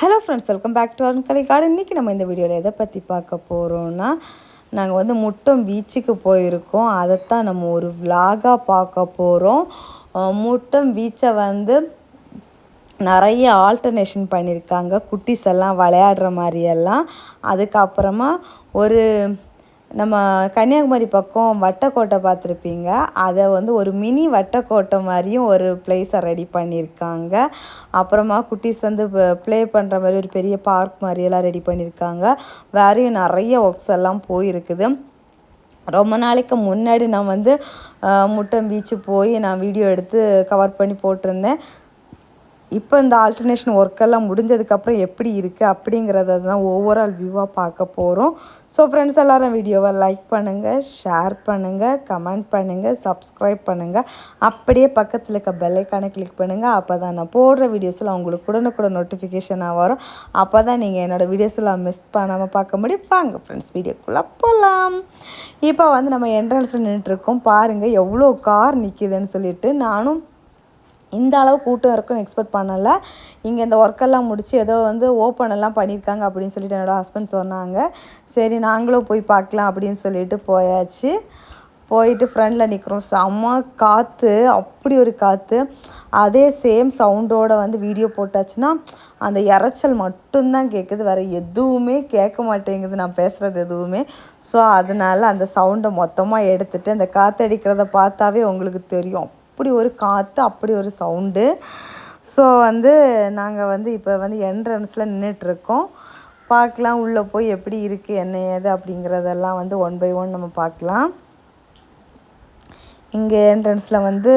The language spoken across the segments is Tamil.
Hello friends welcome back to Arunkalai garden இன்றைக்கி நம்ம இந்த வீடியோவில் எதை பற்றி பார்க்க போகிறோன்னா நாங்கள் வந்து முட்டம் பீச்சுக்கு போயிருக்கோம். அதைத்தான் நம்ம ஒரு விலாகாக பார்க்க போகிறோம் முட்டம் பீச்சை வந்து நிறைய ஆல்டர்னேஷன் பண்ணியிருக்காங்க குட்டீஸ் எல்லாம் விளையாடுற மாதிரியெல்லாம். அதுக்கப்புறமா ஒரு நம்ம கன்னியாகுமரி பக்கம் வட்டக்கோட்டை பார்த்துருப்பீங்க. அதை வந்து ஒரு மினி வட்டக்கோட்டை மாதிரியும் ஒரு பிளேஸை ரெடி பண்ணியிருக்காங்க. அப்புறமா குட்டீஸ் வந்து ப்ளே பண்ணுற மாதிரி ஒரு பெரிய பார்க் மாதிரியெல்லாம் ரெடி பண்ணியிருக்காங்க. வேறையும் நிறைய ஒர்க்ஸ் எல்லாம் போயிருக்குது. ரொம்ப நாளைக்கு முன்னாடி நான் வந்து முட்டம் பீச்சு போய் நான் வீடியோ எடுத்து கவர் பண்ணி போட்டிருந்தேன். இப்போ இந்த ஆல்டர்னேஷன் ஒர்க்கெல்லாம் முடிஞ்சதுக்கப்புறம் எப்படி இருக்குது அப்படிங்கிறத தான் ஓவரால் வியூவாக பார்க்க போகிறோம் ஸோ ஃப்ரெண்ட்ஸ் எல்லோரும் வீடியோவை லைக் பண்ணுங்கள் ஷேர் பண்ணுங்கள் கமெண்ட் பண்ணுங்கள் சப்ஸ்கிரைப் பண்ணுங்கள் அப்படியே பக்கத்தில் இருக்க பெல்லைக்கானை கிளிக் பண்ணுங்கள் அப்போ தான் நான் போடுற வீடியோஸில் உங்களுக்கு கூட நோட்டிஃபிகேஷனாக வரும். அப்போ தான் நீங்கள் என்னோடய வீடியோஸில் மிஸ் பண்ணாமல் பார்க்க முடியும். வாங்க ஃப்ரெண்ட்ஸ் வீடியோக்குள்ளே போகலாம் இப்போ வந்து நம்ம என்ட்ரன்ஸில் நின்றுட்டுருக்கோம் பாருங்கள் எவ்வளோ கார் நிற்கிதுன்னு சொல்லிட்டு நானும் இந்த அளவு கூட்டம் இருக்குன்னு எக்ஸ்பெக்ட் பண்ணலை. இங்கே இந்த ஒர்க்கெல்லாம் முடித்து ஏதோ வந்து ஓப்பன் எல்லாம் பண்ணியிருக்காங்க அப்படின்னு சொல்லிட்டு என்னோடய ஹஸ்பண்ட் சொன்னாங்க. சரி நாங்களும் போய் பார்க்கலாம் அப்படின்னு சொல்லிட்டு போயாச்சு. போயிட்டு ஃப்ரெண்டில் நிற்கிறோம் செம்ம காற்று அப்படி ஒரு காற்று அதே சேம் சவுண்டோட வந்து வீடியோ போட்டாச்சுன்னா அந்த இறைச்சல் மட்டும்தான் கேட்குது வேறு எதுவுமே கேட்க மாட்டேங்குது. நான் பேசுகிறது எதுவுமே. ஸோ அதனால் அந்த சவுண்டை மொத்தமாக எடுத்துகிட்டு அந்த காற்றடிக்கிறத பார்த்தாவே உங்களுக்கு தெரியும். அப்படி ஒரு காற்று அப்படி ஒரு சவுண்டு. ஸோ வந்து நாங்கள் வந்து இப்போ வந்து என்ட்ரன்ஸில் நின்றுட்டுருக்கோம் பார்க்கலாம் உள்ளே போய் எப்படி இருக்குது என்ன ஏது அப்படிங்கிறதெல்லாம் வந்து ஒன் பை ஒன் நம்ம பார்க்கலாம். இங்கே என்ட்ரன்ஸில் வந்து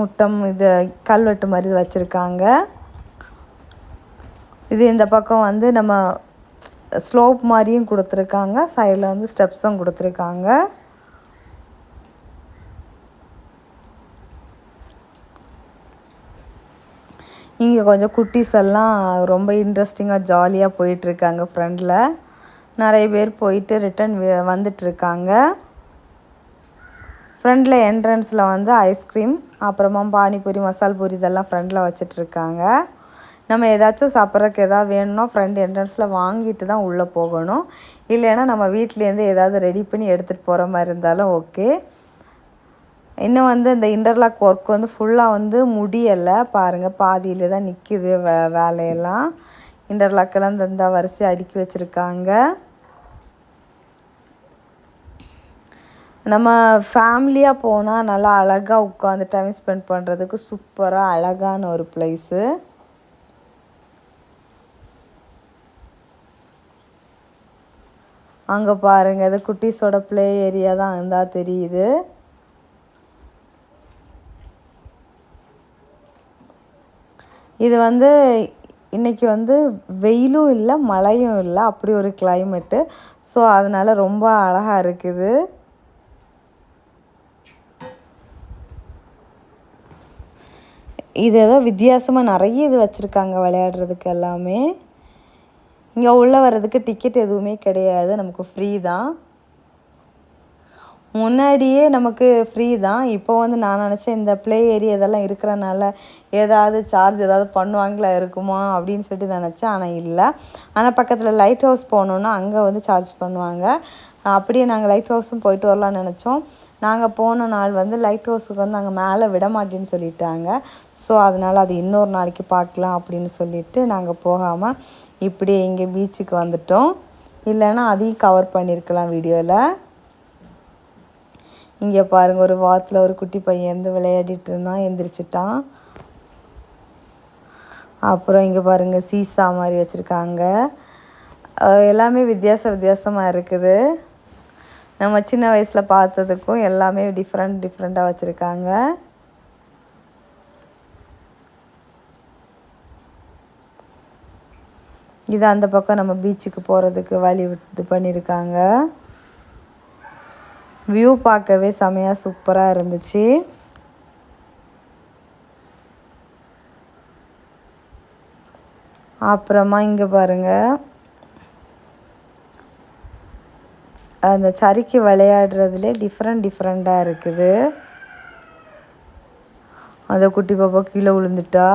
முட்டம் இது கல்வெட்டு மாதிரி வச்சுருக்காங்க. இது இந்த பக்கம் வந்து நம்ம ஸ்லோப் மாதிரியும் கொடுத்துருக்காங்க. சைடில் வந்து ஸ்டெப்ஸும் கொடுத்துருக்காங்க. இங்கே கொஞ்சம் குட்டீஸ் எல்லாம் ரொம்ப இன்ட்ரெஸ்டிங்காக ஜாலியாக போயிட்டுருக்காங்க ஃப்ரெண்டில் நிறைய பேர் போயிட்டு ரிட்டன் வந்துட்டுருக்காங்க. ஃப்ரெண்டில் என்ட்ரன்ஸில் வந்து ஐஸ்கிரீம் அப்புறமா பானிபூரி மசால் பூரி இதெல்லாம் ஃப்ரெண்டில் வச்சிட்ருக்காங்க நம்ம ஏதாச்சும் சாப்பிட்றதுக்கு எதாவது வேணும்னா ஃப்ரெண்ட் என்ட்ரன்ஸில் வாங்கிட்டு தான் உள்ளே போகணும். இல்லைன்னா நம்ம வீட்லேருந்து ஏதாவது ரெடி பண்ணி எடுத்துகிட்டு போகிற மாதிரி இருந்தாலும் ஓகே இன்னும் வந்து இந்த இன்டர்லாக் ஒர்க் வந்து ஃபுல்லாக வந்து முடியலை. பாருங்கள் பாதியில் தான் நிற்கிது வே வேலையெல்லாம். இன்டர்லாக்கெல்லாம் இந்த வரிசை அடுக்கி வச்சுருக்காங்க. நம்ம ஃபேமிலியாக போனால் நல்லா அழகாக உட்காந்து டைம் ஸ்பெண்ட் பண்ணுறதுக்கு சூப்பராக அழகான ஒரு ப்ளேஸு அங்கே பாருங்கள் இது குட்டீஸோட ப்ளே ஏரியா தான் இருந்தால் தெரியுது. இது வந்து இன்றைக்கி வந்து வெயிலும் இல்லை மழையும் இல்லை அப்படி ஒரு கிளைமேட்டு ஸோ அதனால் ரொம்ப அழகாக இருக்குது. இது ஏதோ வித்தியாசமாக நிறைய இது வச்சுருக்காங்க விளையாடுறதுக்கு எல்லாமே. இங்கே உள்ளே வர்றதுக்கு டிக்கெட் எதுவுமே கிடையாது. நமக்கு ஃப்ரீ தான். முன்னாடியே நமக்கு ஃப்ரீ தான். இப்போ வந்து நான் நினச்சேன் இந்த ப்ளே ஏரியா இதெல்லாம் இருக்கிறனால ஏதாவது சார்ஜ் ஏதாவது பண்ணுவாங்களா இருக்குமா அப்படின்னு சொல்லிட்டு நினச்சேன். ஆனால் இல்லை. ஆனால் பக்கத்தில் லைட் ஹவுஸ் போகணுன்னா அங்கே வந்து சார்ஜ் பண்ணுவாங்க. அப்படியே நாங்கள் லைட் ஹவுஸும் போயிட்டு வரலாம்னு நினச்சோம். நாங்கள் போன நாள் வந்து லைட் ஹவுஸுக்கு வந்து அங்கே மேலே விட மாட்டேன்னு சொல்லிட்டாங்க. ஸோ அதனால் அது இன்னொரு நாளைக்கு பார்க்கலாம் அப்படின்னு சொல்லிட்டு நாங்கள் போகாமல் இப்படியே இங்கே பீச்சுக்கு வந்துட்டோம். இல்லைன்னா அதையும் கவர் பண்ணியிருக்கலாம் வீடியோவில் இங்கே பாருங்கள் ஒரு வாத்தில் ஒரு குட்டி பையன் இருந்து விளையாடிட்டு இருந்தான் எந்திரிச்சிட்டான். அப்புறம் இங்கே பாருங்கள் சீசா மாதிரி வச்சுருக்காங்க. எல்லாமே வித்தியாச வித்தியாசமாக இருக்குது. நம்ம சின்ன வயசில் பார்த்ததுக்கும் எல்லாமே டிஃப்ரெண்ட் டிஃப்ரெண்ட்டாக வச்சுருக்காங்க. இது அந்த பக்கம் நம்ம பீச்சுக்கு போகிறதுக்கு வழி இது பண்ணியிருக்காங்க வியூ பார்க்கவே செமையாக சூப்பராக இருந்துச்சு. அப்புறமா இங்கே பாருங்கள் அந்த சறுக்கி விளையாடுறதுலே டிஃப்ரெண்ட் டிஃப்ரெண்ட்டாக இருக்குது. அந்த குட்டி பாப்பா கீழே விழுந்துட்டா.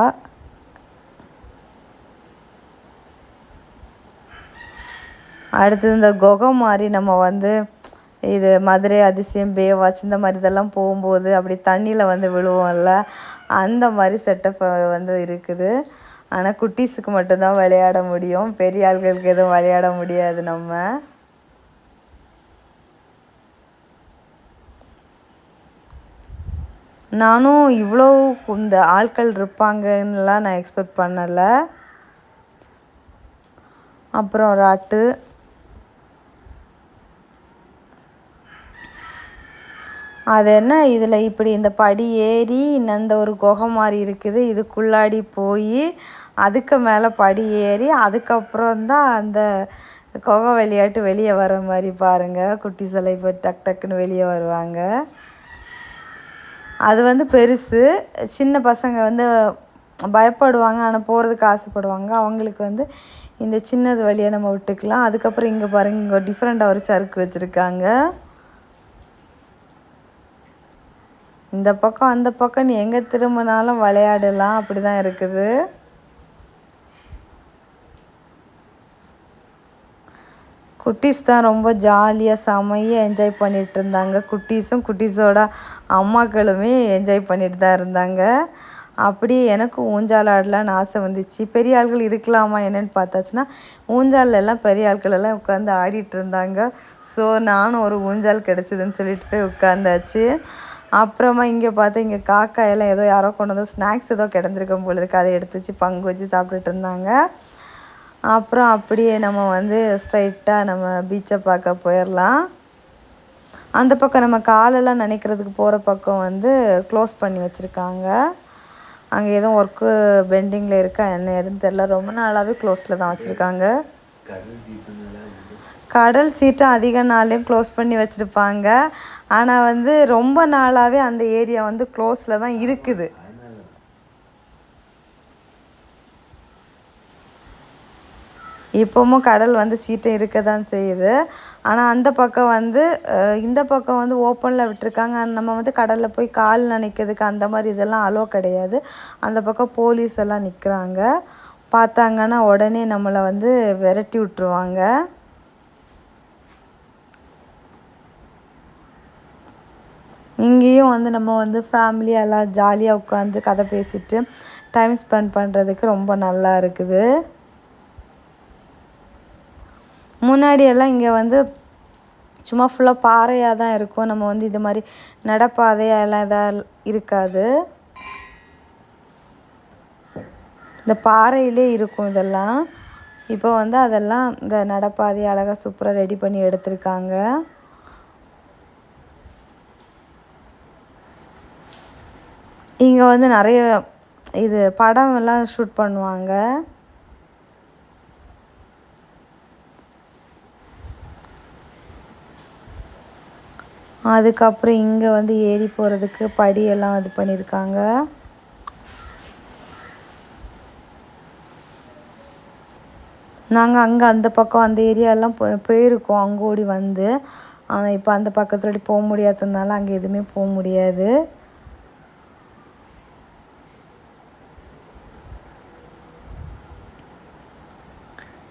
அடுத்தது இந்த குகை மாதிரி நம்ம வந்து இது மதுரை அதிசயம் பேவாச் இந்த மாதிரி இதெல்லாம் போகும்போது அப்படி தண்ணியில் வந்து விழுவோம்ல அந்த மாதிரி செட்டப் வந்து இருக்குது. ஆனால் குட்டீஸுக்கு மட்டும்தான் விளையாட முடியும். பெரிய ஆள்களுக்கு எதுவும் விளையாட முடியாது நம்ம. நானும் இவ்வளோ இந்த ஆட்கள் இருப்பாங்கன்னுலாம் நான் எக்ஸ்பெக்ட் பண்ணலை. அப்புறம் ராட்டு அது என்ன? இதில் இப்படி இந்த படி ஏறி இந்த ஒரு குகை மாதிரி இருக்குது. இதுக்குள்ளாடி போய் அதுக்கு மேலே படி ஏறி அதுக்கப்புறம் தான் அந்த குகை விளையாட்டு வெளியே வர மாதிரி பாருங்கள் குட்டி சிலை இப்போ டக் டக்குன்னு வெளியே வருவாங்க. அது வந்து பெருசு. சின்ன பசங்க வந்து பயப்படுவாங்க. ஆனால் போகிறதுக்கு ஆசைப்படுவாங்க. அவங்களுக்கு வந்து இந்த சின்னது வழியாக நம்ம விட்டுக்கலாம். அதுக்கப்புறம் இங்கே பாருங்கள் இங்கே டிஃப்ரெண்ட்டாக ஒரு சறுக்கு வச்சுருக்காங்க. இந்த பக்கம் அந்த பக்கம் நீ எங்கே திரும்பினாலும் விளையாடலாம். அப்படி தான் இருக்குது. குட்டீஸ் தான் ரொம்ப ஜாலியாக செமையாக என்ஜாய் பண்ணிகிட்டு இருந்தாங்க. குட்டீஸும் குட்டீஸோட அம்மாக்களுமே என்ஜாய் பண்ணிட்டு தான் இருந்தாங்க. அப்படி எனக்கும் ஊஞ்சால் ஆடலான்னு ஆசை வந்துச்சு. பெரிய ஆள்கள் இருக்கலாமா என்னென்னு பார்த்தாச்சுன்னா ஊஞ்சால் எல்லாம் பெரிய ஆட்கள் எல்லாம் உட்காந்து ஆடிட்டு இருந்தாங்க. ஸோ நானும் ஒரு ஊஞ்சால் கிடச்சிதுன்னு சொல்லிட்டு போய் உட்காந்தாச்சு அப்புறமா இங்கே பார்த்தா இங்கே காக்கா எல்லாம் ஏதோ யாரோ கொண்டு வந்து ஸ்நாக்ஸ் ஏதோ கிடந்திருக்கும் போல இருக்குது அதை எடுத்து வச்சு பங்கு வச்சு சாப்பிட்டுட்டு இருந்தாங்க. அப்புறம் அப்படியே நம்ம வந்து ஸ்ட்ரைட்டாக நம்ம பீச்சை பார்க்க போயிடலாம் அந்த பக்கம் நம்ம காலெல்லாம் நினைக்கிறதுக்கு போகிற பக்கம் வந்து க்ளோஸ் பண்ணி வச்சுருக்காங்க. அங்கே எதுவும் ஒர்க்கு பெண்டிங்கில் இருக்கா என்ன எதுன்னு தெரில ரொம்ப நாளாகவே க்ளோஸில் தான் வச்சுருக்காங்க. கடல் சீட்டை அதிக நாளையும் க்ளோஸ் பண்ணி வச்சுருப்பாங்க. ஆனால் வந்து ரொம்ப நாளாகவே அந்த ஏரியா வந்து க்ளோஸில் தான் இருக்குது. இப்போவும் கடல் வந்து சீட்டை இருக்க தான் செய்யுது. ஆனால் அந்த பக்கம் வந்து இந்த பக்கம் வந்து ஓப்பனில் விட்டுருக்காங்க. நம்ம வந்து கடலில் போய் கால் நினைக்கிறதுக்கு அந்த மாதிரி இதெல்லாம் அலோ கிடையாது. அந்த பக்கம் போலீஸ் எல்லாம் நிற்கிறாங்க பார்த்தாங்கன்னா உடனே நம்மளை வந்து விரட்டி விட்ருவாங்க இங்கேயும் வந்து நம்ம வந்து ஃபேமிலியாக எல்லாம் ஜாலியாக உட்காந்து கதை பேசிட்டு டைம் ஸ்பெண்ட் பண்ணுறதுக்கு ரொம்ப நல்லா இருக்குது. முன்னாடியெல்லாம் இங்கே வந்து சும்மா ஃபுல்லாக பாறையாக தான் இருக்கும். நம்ம வந்து இது மாதிரி நடப்பாதையாக எல்லாம் இதாக இருக்காது. இந்த பாறையிலே இருக்கும் இதெல்லாம். இப்போ வந்து அதெல்லாம் இந்த நடப்பாதையை அழகாக சூப்பராக ரெடி பண்ணி எடுத்திருக்காங்க. இங்கே வந்து நிறைய இது படம் எல்லாம் ஷூட் பண்ணுவாங்க. அதுக்கப்புறம் இங்கே வந்து ஏறி போகிறதுக்கு படியெல்லாம் இது பண்ணியிருக்காங்க நாங்கள் அங்கே அந்த பக்கம் அந்த ஏரியாலாம் போ போயிருக்கோம் அங்கே ஓடி வந்து. ஆனால் இப்போ அந்த பக்கத்தோடி போக முடியாததுனால அங்கே எதுவுமே போக முடியாது.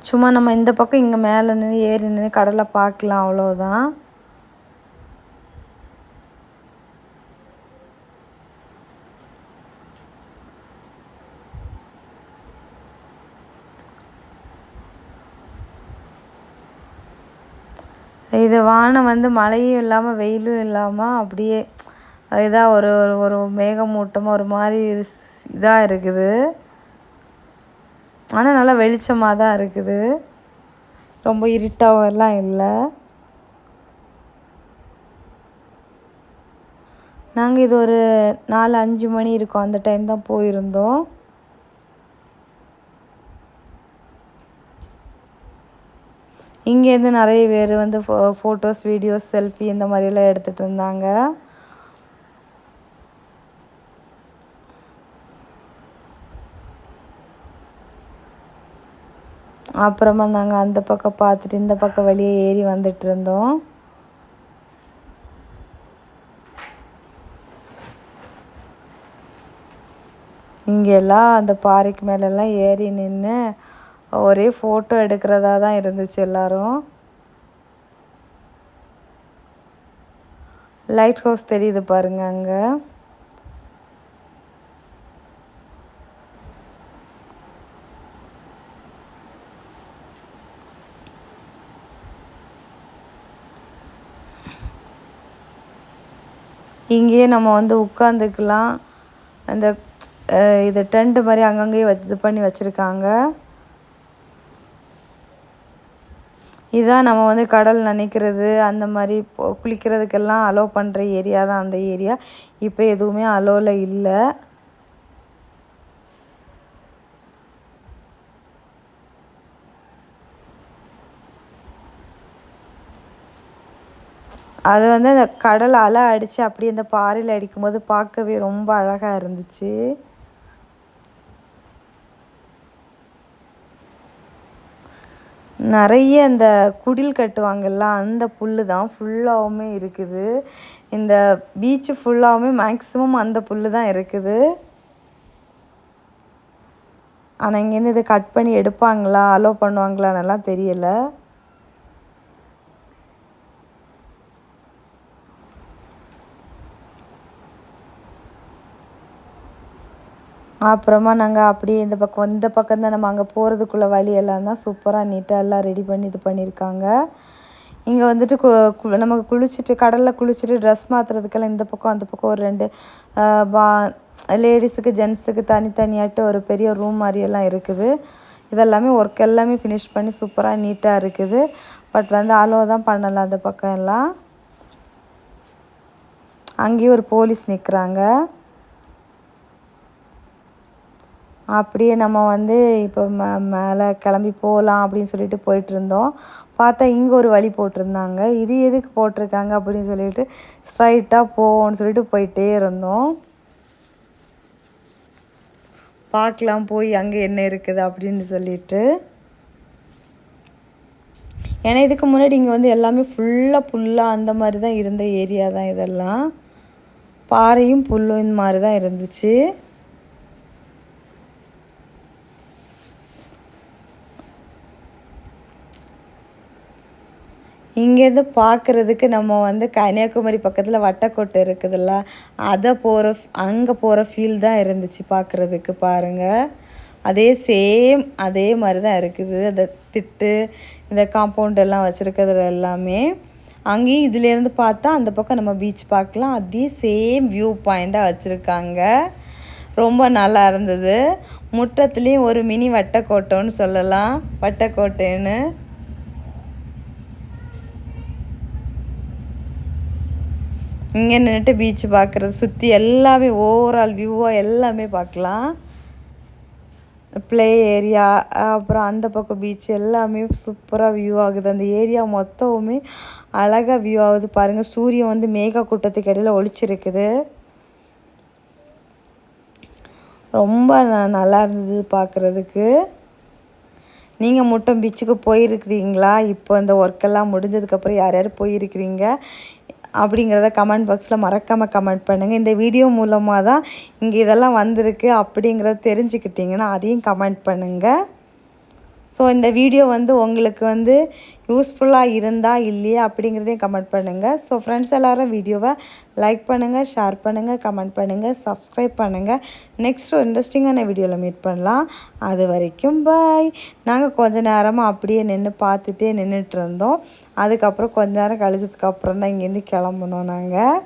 சும்மா நம்ம இந்த பக்கம் இங்கே மேலே நின்று ஏறி நின்று கடலை பார்க்கலாம் அவ்வளோதான் இது வானம் வந்து மழையும் இல்லாமல் வெயிலும் இல்லாமல் அப்படியே இதாக ஒரு ஒரு மேகமூட்டமாக ஒரு மாதிரி இதாக இருக்குது. ஆனால் நல்லா வெளிச்சமாக தான் இருக்குது. ரொம்ப இருட்டாகலாம் இல்லை. நாங்கள் இது ஒரு நாலு அஞ்சு மணி இருக்கும். அந்த டைம் தான் போயிருந்தோம். இங்கேருந்து நிறைய பேர் வந்து ஃபோ ஃபோட்டோஸ் வீடியோஸ் செல்ஃபி இந்த மாதிரியெல்லாம் எடுத்துகிட்டு இருந்தாங்க. அப்புறமா நாங்கள் அந்த பக்கம் பார்த்துட்டு இந்த பக்கம் வெளியே ஏறி வந்துட்டு இருந்தோம் இங்கெல்லாம் அந்த பாறைக்கு மேலெல்லாம் ஏறி நின்று ஒரே ஃபோட்டோ எடுக்கிறதா தான் இருந்துச்சு எல்லோரும். லைட் ஹவுஸ் தெரியுது பாருங்க அங்கே. இங்கேயே நம்ம வந்து உட்காந்துக்கலாம் அந்த இது டென்ட் மாதிரி அங்கங்கேயே இது பண்ணி வச்சுருக்காங்க. இதுதான் நம்ம வந்து கடல் நினைக்கிறது அந்த மாதிரி குளிக்கிறதுக்கெல்லாம் அலோவ் பண்ணுற ஏரியா தான் அந்த ஏரியா இப்போ எதுவுமே அலோவில் இல்லை. அது வந்து அந்த கடல் அலை அடித்து அப்படியே அந்த பாறையில் அடிக்கும்போது பார்க்கவே ரொம்ப அழகாக இருந்துச்சு. நிறைய இந்த குடில் கட்டுவாங்கல்ல அந்த புல் தான் ஃபுல்லாகவுமே இருக்குது. இந்த பீச்சு ஃபுல்லாகவுமே மேக்ஸிமம் அந்த புல் தான் இருக்குது. ஆனால் இங்கேருந்து இதை கட் பண்ணி எடுப்பாங்களா அலோவ் பண்ணுவாங்களான்னெல்லாம் தெரியலை. அப்புறமா நாங்கள் அப்படியே இந்த பக்கம் இந்த பக்கம் தான் நம்ம அங்கே போகிறதுக்குள்ள வழி எல்லாம் தான் சூப்பராக நீட்டாக எல்லாம் ரெடி பண்ணி இது பண்ணியிருக்காங்க இங்கே வந்துட்டு கு நமக்கு குளிச்சுட்டு கடலில் குளிச்சுட்டு ட்ரெஸ் மாற்றுறதுக்கெல்லாம் இந்த பக்கம் அந்த பக்கம் ஒரு ரெண்டு பா லேடிஸுக்கு ஜென்ஸுக்கு தனித்தனியாட்டு ஒரு பெரிய ரூம் மாதிரியெல்லாம் இருக்குது. இதெல்லாமே ஒர்க் எல்லாமே ஃபினிஷ் பண்ணி சூப்பராக நீட்டாக இருக்குது. பட் வந்து அலோ தான் பண்ணலாம் அந்த பக்கம் எல்லாம். அங்கேயும் ஒரு போலீஸ் நிற்கிறாங்க அப்படியே நம்ம வந்து இப்போ மே மேலே கிளம்பி போகலாம் அப்படின்னு சொல்லிட்டு போயிட்டுருந்தோம். பார்த்தா இங்கே ஒரு வழி போட்டிருந்தாங்க. இது எதுக்கு போட்டிருக்காங்க அப்படின்னு சொல்லிட்டு ஸ்ட்ரைட்டாக போவோம்னு சொல்லிட்டு போயிட்டே இருந்தோம். பார்க்கலாம் போய் அங்கே என்ன இருக்குது அப்படின்னு சொல்லிட்டு. ஏன்னா இதுக்கு முன்னாடி இங்கே வந்து எல்லாமே ஃபுல்லாக புல்லாக அந்த மாதிரி தான் இருந்த ஏரியா தான் இதெல்லாம். பாறையும் புல்லும் இந்த மாதிரி தான் இருந்துச்சு. இங்கேருந்து பார்க்குறதுக்கு நம்ம வந்து கன்னியாகுமரி பக்கத்தில் வட்டக்கோட்டை இருக்குதுல்ல அதை போகிற அங்கே போகிற ஃபீல் தான் இருந்துச்சு பார்க்குறதுக்கு பாருங்கள் அதே சேம் அதே மாதிரி தான் இருக்குது. அந்த திட்டு இந்த காம்பவுண்ட் எல்லாம் வச்சுருக்கிறது எல்லாமே. அங்கேயும் இதுலேருந்து பார்த்தா அந்த பக்கம் நம்ம பீச் பார்க்கலாம். அதே சேம் வியூ பாயிண்ட்டாக வச்சுருக்காங்க. ரொம்ப நல்லா இருந்தது. முற்றத்துலேயும் ஒரு மினி வட்டக்கோட்டைன்னு சொல்லலாம். வட்டக்கோட்டைன்னு. இங்கே நின்றுட்டு பீச்சு பார்க்குறது சுற்றி எல்லாமே ஓவரால் வியூவாக எல்லாமே பார்க்கலாம். ப்ளே ஏரியா அப்புறம் அந்த பக்கம் பீச் எல்லாமே சூப்பராக வியூ ஆகுது. அந்த ஏரியா மொத்தமுமே அழகாக வியூ ஆகுது. பாருங்கள் சூரியன் வந்து மேக கூட்டத்துக்கு இடையில் ஒழிச்சிருக்குது ரொம்ப நல்லா இருந்தது பார்க்குறதுக்கு நீங்கள் முட்டம் பீச்சுக்கு போயிருக்கிறீங்களா? இப்போ இந்த ஒர்க்கெல்லாம் முடிஞ்சதுக்கப்புறம் யார் யார் போயிருக்கிறீங்க? அப்படிங்கிறத கமெண்ட் பாக்ஸில் மறக்காமல் கமெண்ட் பண்ணுங்கள் இந்த வீடியோ மூலமாக தான் இங்கே இதெல்லாம் வந்திருக்கு அப்படிங்கிறத தெரிஞ்சுக்கிட்டிங்கன்னா அதையும் கமெண்ட் பண்ணுங்கள் ஸோ இந்த வீடியோ வந்து உங்களுக்கு வந்து யூஸ்ஃபுல்லாக இருந்தா இல்லையா அப்படிங்கிறதையும் கமெண்ட் பண்ணுங்கள் ஸோ ஃப்ரெண்ட்ஸ் எல்லோரும் வீடியோவை லைக் பண்ணுங்கள் ஷேர் பண்ணுங்கள் கமெண்ட் பண்ணுங்கள் சப்ஸ்கிரைப் பண்ணுங்கள் நெக்ஸ்ட் ஒரு இன்ட்ரெஸ்டிங்கான வீடியோவில் மீட் பண்ணலாம். அது வரைக்கும் பாய் நாங்கள் கொஞ்ச நேரமாக அப்படியே நின்று பார்த்துட்டே நின்றுட்டு இருந்தோம். அதுக்கப்புறம் கொஞ்ச நேரம் கழிச்சதுக்கப்புறம் தான் இங்கேருந்து கிளம்புனோம் நாங்கள்